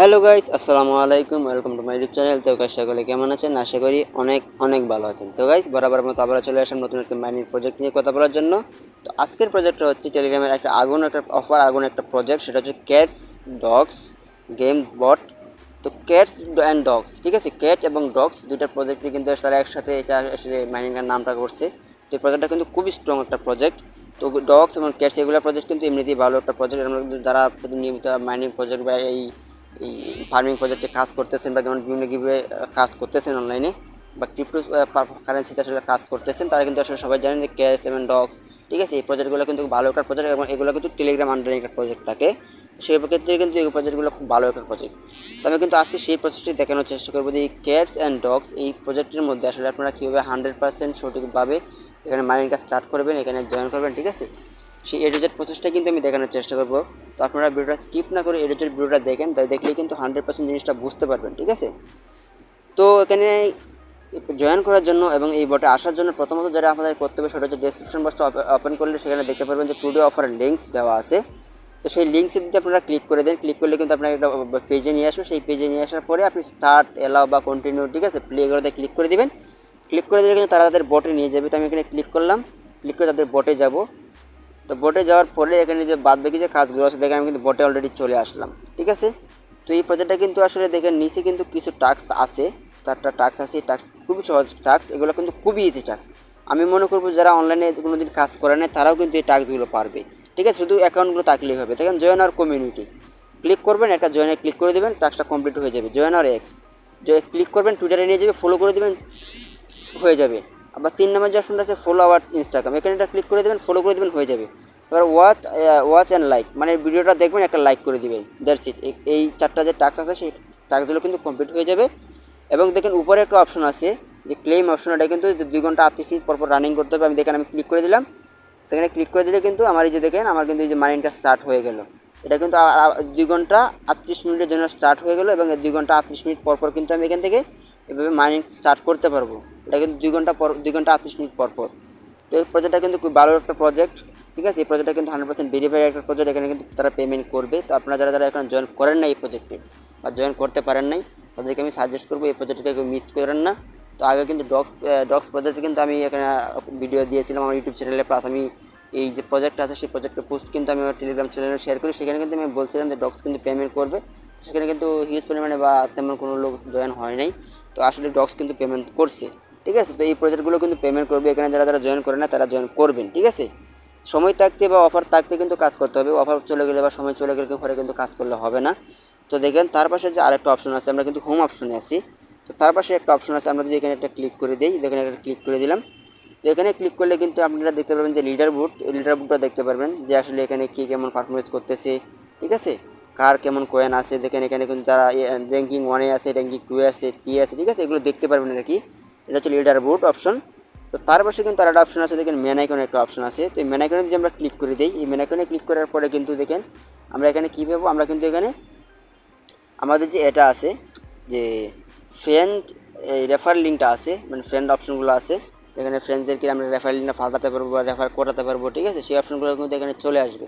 Hello guys, আসসালামু আলাইকুম, welcome to my YouTube channel. তো গাইস, সকলে কেমন আছেন? আশা করি অনেক অনেক ভালো আছেন। তো গাইস, বরাবর মতো আবার চলে আসলাম নতুন একটা মাইনিং প্রজেক্ট নিয়ে কথা বলার জন্য। তো আজকের প্রজেক্টটা হচ্ছে টেলিগ্রামের একটা আগুন, একটা অফার আগুন একটা প্রজেক্ট সেটা হচ্ছে ক্যাটস ডগস গেম বট তো ক্যাটস অ্যান্ড ডগস ঠিক আছে? ক্যাট এবং ডগস দুইটা প্রজেক্টই কিন্তু তারা একসাথে এটা আসলে মাইনিংয়ের নামটা করছে। তো এই প্রজেক্টটা কিন্তু খুবই স্ট্রং একটা প্রজেক্ট তো ডগস এবং ক্যাটস এগুলো প্রজেক্ট কিন্তু এমনিতেই ভালো একটা প্রজেক্ট আমরা যারা নিয়মিত মাইনিং প্রজেক্ট বা এই এই ফার্মিং প্রজেক্টে কাজ করতেছেন বা যেমন বিভিন্ন গিভে কাজ করতেছেন অনলাইনে বা ক্রিপ্টো কারেন্সিতে আসলে কাজ করতেছেন, তারা কিন্তু আসলে সবাই জানেন যে ক্যাশ এবং ডগস ঠিক আছে? এই প্রজেক্টগুলো কিন্তু ভালো একটা প্রজেক্ট এবং এগুলো কিন্তু টেলিগ্রাম আন্ডারে একটা প্রজেক্ট থাকে। সেই ক্ষেত্রে কিন্তু এই প্রজেক্টগুলো খুব ভালো একটা প্রজেক্ট তো আমি কিন্তু আজকে সেই প্রসেসটি দেখানোর চেষ্টা করব যে এই ক্যাটস অ্যান্ড ডগস এই প্রজেক্টের মধ্যে আসলে আপনারা কীভাবে হান্ড্রেড পার্সেন্ট সঠিকভাবে এখানে মাইনিংটা স্টার্ট করবেন, এখানে জয়েন করবেন, ঠিক আছে? সেই এডিজের প্রসেসটা কিন্তু আমি দেখানোর চেষ্টা করব। তো আপনারা ভিডিওটা স্কিপ না করে এডিজের ভিডিওটা দেখেন তাই দেখলেই কিন্তু হান্ড্রেড পার্সেন্ট জিনিসটা বুঝতে পারবেন, ঠিক আছে? তো এখানে জয়েন করার জন্য এবং এই বটে আসার জন্য প্রথমত যারা আমাদের করতে হবে সেটা হচ্ছে ডেসক্রিপশন বক্সটা ওপেন করলে সেখানে দেখতে পারবেন যে টুডে অফারের লিঙ্কস দেওয়া আছে। তো সেই লিঙ্কসে যদি আপনারা ক্লিক করে দেন ক্লিক করলে কিন্তু আপনার একটা পেজে নিয়ে আসবে। সেই পেজে নিয়ে আসার পরে আপনি স্টার্ট এলাও বা কন্টিনিউ ঠিক আছে? প্লে করে ক্লিক করে দিবেন। ক্লিক করে দিলে কিন্তু তারা তাদের বটে নিয়ে যাবে। তো আমি এখানে ক্লিক করলাম। ক্লিক করে তাদের বটে যাব। তো বোটে যাওয়ার পরে এখানে যে বাদ বাকি যে কাজগুলো আছে দেখে আমি কিন্তু বোটে অলরেডি চলে আসলাম, ঠিক আছে? তো এই প্রজেক্টটা কিন্তু আসলে দেখেন নিচে কিন্তু কিছু টাস্ক আছে, চারটা টাস্ক আছে টাস্ক খুবই সহজ টাস্ক এগুলো কিন্তু খুবই ইজি টাস্ক আমি মনে করব যারা অনলাইনে কোনো দিন কাজ করে নেয় তারাও কিন্তু এই টাস্কগুলো পারবে, ঠিক আছে? শুধু অ্যাকাউন্টগুলো থাকলেই হবে। দেখেন জয়েন আর কমিউনিটি ক্লিক করবেন, একটা জয়েনে ক্লিক করে দেবেন টাস্কটা কমপ্লিট হয়ে যাবে। জয়েন আর এক্স ক্লিক করবেন টুইটারে নিয়ে যাবে ফলো করে দেবেন, হয়ে যাবে। আবার তিন নম্বর যে অপশনটা আছে ফলো আওয়ার ইনস্টাগ্রাম এখানে এটা ক্লিক করে দেবেন ফলো করে দেবেন, হয়ে যাবে। এবার ওয়াচ ওয়াচ অ্যান্ড লাইক মানে ভিডিওটা দেখবেন, একটা লাইক করে দিবেন। দ্যাটস ইট এই চারটা যে টাস্ক আছে, সেই টাস্কগুলো কিন্তু কমপ্লিট হয়ে যাবে। এবং দেখেন উপরে একটা অপশন আছে, যে ক্লেম অপশন এটা কিন্তু দুই ঘণ্টা, আটত্রিশ মিনিট পর পর রানিং করতে হবে। আমি দেখেন, আমি ক্লিক করে দিলাম। সেখানে ক্লিক করে দিলে কিন্তু আমার এই যে দেখেন, আমার কিন্তু এই যে মাইনিংটা স্টার্ট হয়ে গেল। এটা কিন্তু দুই ঘণ্টা, আটত্রিশ মিনিটের জন্য স্টার্ট হয়ে গেলো। এবং দুই ঘণ্টা, আটত্রিশ মিনিট পর পর কিন্তু আমি এখান থেকে এভাবে মাইনিং স্টার্ট করতে পারব। এটা কিন্তু দুই ঘণ্টা পর, দুই ঘণ্টা আটত্রিশ মিনিট পর পর। তো এই প্রজেক্টটা কিন্তু খুব ভালো একটা প্রজেক্ট ঠিক আছে? এই প্রজেক্টটা কিন্তু হান্ড্রেড পার্সেন্ট ভেরিফাই একটা প্রজেক্ট এখানে কিন্তু তারা পেমেন্ট করবে। তো আপনারা যারা যারা এখন জয়েন করেন না এই প্রজেক্টে বা জয়েন করতে পারেন নাই, তাদেরকে আমি সাজেস্ট করব এই প্রজেক্টটাকে কেউ মিস করেন না। তো আগে কিন্তু ডক্স ডক্স প্রজেক্টে কিন্তু আমি এখানে ভিডিও দিয়েছিলাম আমার ইউটিউব চ্যানেলে প্লাস আমি এই যে প্রজেক্ট আছে, সেই প্রজেক্টের পোস্ট কিন্তু আমি আমার টেলিগ্রাম চ্যানেলে শেয়ার করি। সেখানে কিন্তু আমি বলছিলাম যে ডক্স কিন্তু পেমেন্ট করবে। সেখানে কিন্তু হিউজ পরিমাণে বা তেমন কোনো লোক জয়েন হয় নাই। তো আসলে ডক্স কিন্তু পেমেন্ট করছে, ঠিক আছে? তো এই প্রজেক্টগুলো কিন্তু পেমেন্ট করবে এখানে যারা যারা জয়েন করে না, তারা জয়েন করবেন, ঠিক আছে? সময় থাকতে বা অফার থাকতে কিন্তু কাজ করতে হবে অফার চলে গেলে বা সময় চলে গেলে পরে কিন্তু কাজ করলে হবে না। তো দেখেন, তার পাশে যে আরেকটা অপশন আছে, আমরা কিন্তু হোম অপশনে আছি। তো তার পাশে একটা অপশন আছে, আমরা যদি এখানে একটা ক্লিক করে দিই, দেখেন একটা ক্লিক করে দিলাম। তো এখানে ক্লিক করলে কিন্তু আপনারা দেখতে পারবেন যে লিডার বুট লিডার বুটটা দেখতে পারবেন যে আসলে এখানে কী কেমন পারফরমেন্স করতেছে, ঠিক আছে? কার কেমন কয়েন আছে, দেখেন এখানে কিন্তু তারা র্যাঙ্কিং ওয়ানে আছে র্যাঙ্কিং টুয়ে আছে থ্রি আছে, ঠিক আছে? এগুলো দেখতে পারবেন আর কি এটা হচ্ছে লিডার বুট অপশন তো তার পাশে কিন্তু আর একটা অপশন আছে, দেখেন আইকনে একটা অপশন আছে। তো এই আইকনে যদি আমরা ক্লিক করে দিই, এই আইকনে ক্লিক করার পরে কিন্তু দেখেন, আমরা এখানে কী পাবো? আমরা কিন্তু এখানে আমাদের যে এটা আছে, যে ফ্রেন্ড এই রেফার লিঙ্কটা আছে মানে ফ্রেন্ড অপশনগুলো আছে, এখানে ফ্রেন্ডদেরকে আমরা রেফার লিঙ্কটা পাঠাতে পারব বা রেফার করাতে পারব, ঠিক আছে? সেই অপশনগুলো কিন্তু এখানে চলে আসবে।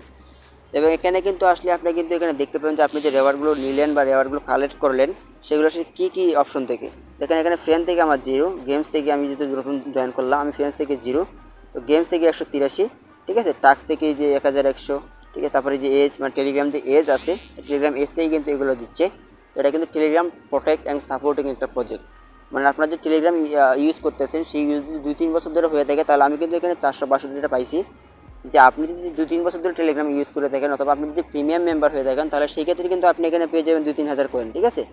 এবং এখানে কিন্তু আসলে আপনি কিন্তু এখানে দেখতে পাবেন যে আপনি যে রেওয়ার্ডগুলো নিলেন বা রেওয়ার্ডগুলো কালেক্ট করলেন, সেগুলো আসলে কী কী অপশন থেকে? দেখেন এখানে ফ্রেন্ড থেকে আমার জিরো গেমস থেকে আমি যদি নতুন জয়েন করলাম, আমি ফ্রেন্ডস থেকে জিরো তো গেমস থেকে একশো তিরাশি, ঠিক আছে? টাক্স থেকে যে এক হাজার একশো, ঠিক আছে? তারপরে যে এজ মানে টেলিগ্রাম যে এজ আছে টেলিগ্রাম এজ থেকে কিন্তু এগুলো দিচ্ছে। তো এটা কিন্তু টেলিগ্রাম প্রোটেক্ট অ্যান্ড সাপোর্টিং একটা প্রজেক্ট মানে আপনার যে টেলিগ্রাম ইউজ করতেছেন, সেই দুই, তিন বছর ধরে হয়ে থাকে, তাহলে আমি কিন্তু এখানে চারশো বাষট্টিটা পাইছি। যে আপনি যদি দু তিন বছর ধরে টেলিগ্রাম ইউজ করে থাকেন অথবা আপনি যদি প্রিমিয়াম মেম্বার হয়ে থাকেন, তাহলে সেই ক্ষেত্রে কিন্তু আপনি এখানে পেয়ে যাবেন দুই তিন হাজার কয়েন ঠিক আছে?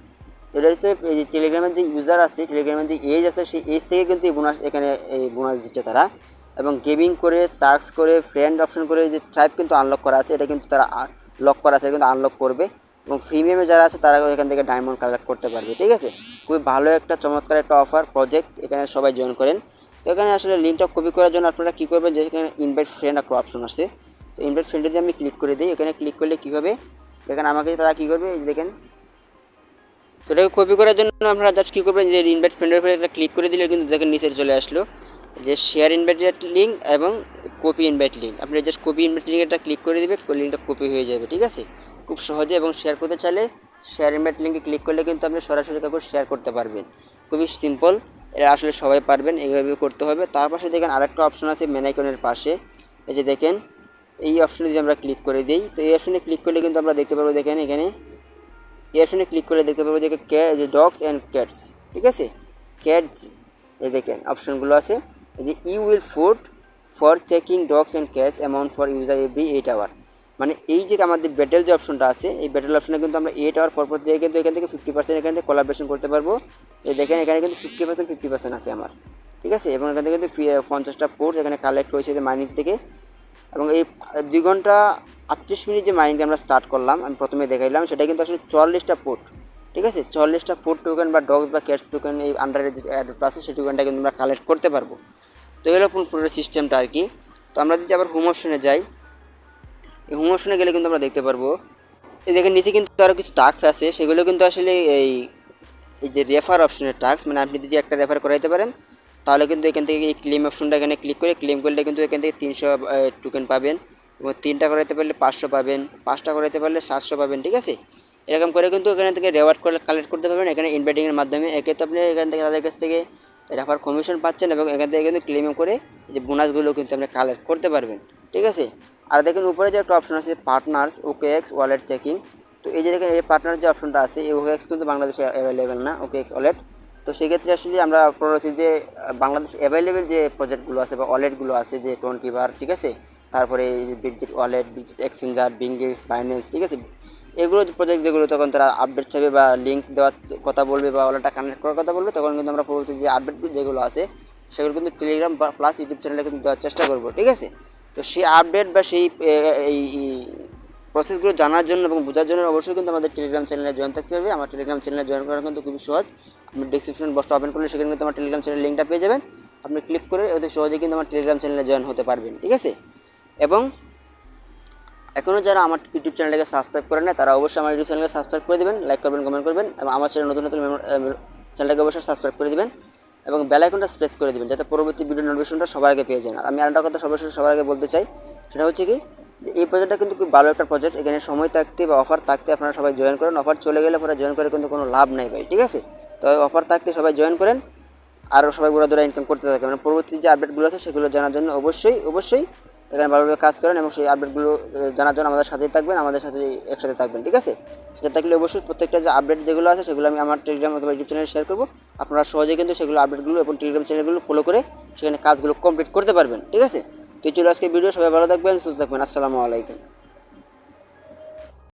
এটা হচ্ছে যে টেলিগ্রামের যে ইউজার আছে টেলিগ্রামের যে এজ আছে, সেই এজ থেকে কিন্তু এই বোনাস এখানে এই বোনাস দিচ্ছে তারা। এবং গেমিং করে টাস্ক করে ফ্রেন্ড অপশন করে যে ট্রাইব কিন্তু আনলক করা আছে, এটা কিন্তু তারা লক করা আছে কিন্তু আনলক করবে। এবং প্রিমিয়ামে যারা আছে তারা এখান থেকে ডায়মন্ড কালেক্ট করতে পারবে, ঠিক আছে? খুবই ভালো একটা চমৎকার একটা অফার প্রজেক্ট এখানে সবাই জয়েন করেন। তো এখানে আসলে লিঙ্কটা কপি করার জন্য আপনারা কী করবেন, যে এখানে ইনভাইট ফ্রেন্ড একটা অপশন আছে। তো ইনভাইট ফ্রেন্ডে যদি আমি ক্লিক করে দিই, এখানে ক্লিক করলে কী হবে? দেখেন আমাকে তারা কী করবে? দেখেন। তো এটাকে কপি করার জন্য আপনারা জাস্ট কী করবেন, যে ইনভাইট ফ্রেন্ডের উপরে একটা ক্লিক করে দিলে কিন্তু দেখেন নিচে চলে আসলো। যে শেয়ার ইনভাইটেড লিঙ্ক এবং কপি ইনভাইট লিঙ্ক আপনি জাস্ট কপি ইনভাইট লিঙ্ক একটা ক্লিক করে দেবে লিঙ্কটা কপি হয়ে যাবে, ঠিক আছে? খুব সহজে এবং শেয়ার করতে চাইলে শেয়ার ইনভাইট লিঙ্কে ক্লিক করলে কিন্তু আপনি সরাসরি কাউকে শেয়ার করতে পারবেন। খুবই সিম্পল এটা আসলে সবাই পারবেন, এইভাবে করতে হবে। তার পাশে দেখেন আরেকটা অপশন আছে মেনাইকনের পাশে। এই যে দেখেন, এই অপশনে যদি আমরা ক্লিক করে দিই, তো এই অপশনে ক্লিক করলে কিন্তু আমরা দেখতে পারব, দেখেন এখানে, এই অপশনে ক্লিক করলে দেখতে পারব যে যে ডগস অ্যান্ড ক্যাটস ঠিক আছে? ক্যাটস এই দেখেন অপশনগুলো আছে। এই যে you will food for checking dogs and cats amount for user every eight hour মানে এই যে আমাদের ব্যাটেল যে অপশনটা আছে, এই ব্যাটেল অপশনে কিন্তু আমরা এইট আওয়ার পর পর দিয়ে কিন্তু এখান থেকে ফিফটি পার্সেন্ট এখান থেকে কোলাবরেশন করতে পারব। এই দেখেন, এখানে কিন্তু ফিফটি পার্সেন্ট ফিফটি পার্সেন্ট আছে আমার, ঠিক আছে? এবং এখান থেকে কিন্তু পঞ্চাশটা পোর্টস এখানে কালেক্ট হয়েছে মাইনিং থেকে। এবং এই দুই ঘণ্টা আটত্রিশ মিনিট যে মাইনিংটা আমরা স্টার্ট করলাম, আমি প্রথমে দেখাইলাম, সেটা কিন্তু আসলে চুয়াল্লিশটা পোর্ট ঠিক আছে? চল্লিশটা পোর্ট টোকেন বা ডগস বা ক্যাশ টোকেন এই আন্ডারে যে অ্যাডটা আছে, সেই টোকেনটা কিন্তু আমরা কালেক্ট করতে পারব। তো পুরো- পুরো সিস্টেমটা আর কি। তো আমরা যদি আবার হোম অপশনে যাই এই হোম অপশনে গেলে কিন্তু আমরা দেখতে পারব। এই দেখেন, নিচে কিন্তু আরও কিছু টাস্ক আছে, সেগুলো কিন্তু আসলে এই এই যে রেফার অপশনের টাস্ক মানে আপনি যদি একটা রেফার করাইতে পারেন, তাহলে কিন্তু এখান থেকে এই ক্লেম অপশনটা এখানে ক্লিক করে ক্লেম করলে কিন্তু এখান থেকে তিনশো টোকেন পাবেন এবং তিনটা করাইতে পারলে পাঁচশো পাবেন, পাঁচটা করাইতে পারলে সাতশো পাবেন, ঠিক আছে? এরকম করে কিন্তু এখানে থেকে রেওয়ার্ড করে কালেক্ট করতে পারবেন, এখানে ইনভাইটিংয়ের মাধ্যমে। একে তো আপনি এখান থেকে তাদের কাছ থেকে রেফার কমিশন পাচ্ছেন এবং এখান থেকে কিন্তু ক্লেম করে যে বোনাসগুলো কিন্তু আপনি কালেক্ট করতে পারবেন, ঠিক আছে? আর দেখেন, উপরে যে একটা অপশন আছে partners OK X wallet checking তো এই যে দেখেন, এই পার্টনার যে অপশনটা আছে, এই ওকে এক্স কিন্তু বাংলাদেশে অ্যাভেলেবেল না ওকে এক্স ওয়ালেট তো সেক্ষেত্রে আসলে আমরা পরবর্তী যে, বাংলাদেশ অ্যাভেলেবেল যে প্রজেক্টগুলো আছে বা ওয়ালেটগুলো আছে, যে টোন কিবার ঠিক আছে? তারপরে এই যে wallet visit exchanger BingX Binance ঠিক আছে? এগুলো প্রজেক্ট যেগুলো তখন তারা আপডেট চাইবে বা লিঙ্ক দেওয়ার কথা বলবে বা ওয়ালেটটা কানেক্ট করার কথা বলবে, তখন কিন্তু আমরা পরবর্তী যে আপডেটগুলো যেগুলো আছে, সেগুলো কিন্তু টেলিগ্রাম প্লাস ইউটিউব চ্যানেলে কিন্তু দেওয়ার চেষ্টা করব, ঠিক আছে? তো সেই আপডেট বা সেই এই প্রসেসগুলো জানার জন্য এবং বোঝার জন্য অবশ্যই কিন্তু আমাদের টেলিগ্রাম চ্যানেলে জয়েন থাকতে হবে। আমার টেলিগ্রাম চ্যানেলে জয়েন করা কিন্তু খুবই সহজ। আপনি ডিসক্রিপশন বক্সটা ওপেন করলে সেখানে কিন্তু আমার টেলিগ্রাম চ্যানেলের লিঙ্কটা পেয়ে যাবেন। আপনি ক্লিক করে অতি সহজে কিন্তু আমার টেলিগ্রাম চ্যানেলে জয়েন হতে পারবেন, ঠিক আছে? এবং এখনও যারা আমার ইউটিউব চ্যানেলটাকে সাবস্ক্রাইব করে নেয় তারা অবশ্যই আমার ইউটিউব চ্যানেলকে সাবস্ক্রাইব করে দেবেন লাইক করবেন কমেন্ট করবেন এবং আমার চ্যানেল নতুন নতুন চ্যানেলটাকে অবশ্যই সাবস্ক্রাইব করে দেবেন। এবং বেলাইকনটা আইকনটা প্রেস করে দেবেন যাতে পরবর্তী ভিডিও নোটিফিকেশনটা সবার আগে পেয়ে যান। আর আমি আরেকটা কথা সবার সবার আগে বলতে চাই, সেটা হচ্ছে কি, যে এই প্রজেক্টটা কিন্তু খুব ভালো একটা প্রজেক্ট এখানে সময় থাকতে বা অফার থাকতে আপনারা সবাই জয়েন করেন। অফার চলে গেলে পরে জয়েন করে কিন্তু কোনো লাভ নাই ভাই, ঠিক আছে? তো অফার থাকতে সবাই জয়েন করেন। আরও সবাই ঘোরা ধরে ইনকাম করতে থাকে। মানে পরবর্তী যে আপডেটগুলো আছে সেগুলো জানার জন্য অবশ্যই অবশ্যই এখানে ভালোভাবে কাজ করেন এবং সেই আপডেটগুলো জানার জন্য আমাদের সাথেই থাকবেন, আমাদের সাথে একসাথে থাকবেন, ঠিক আছে? সেটা থাকলে অবশ্যই প্রত্যেকটা যে আপডেট যেগুলো আছে, সেগুলো আমি আমার টেলিগ্রাম অথবা ইউটিউব চ্যানেলে শেয়ার করব। আপনারা সহজে কিন্তু সেগুলো আপডেটগুলো এবং টেলিগ্রাম চ্যানেলগুলো ফলো করে সেখানে কাজগুলো কমপ্লিট করতে পারবেন, ঠিক আছে? তো চলো আজকে ভিডিও সবাই ভালো থাকবেন, সুস্থ থাকবেন, আসসালামু আলাইকুম।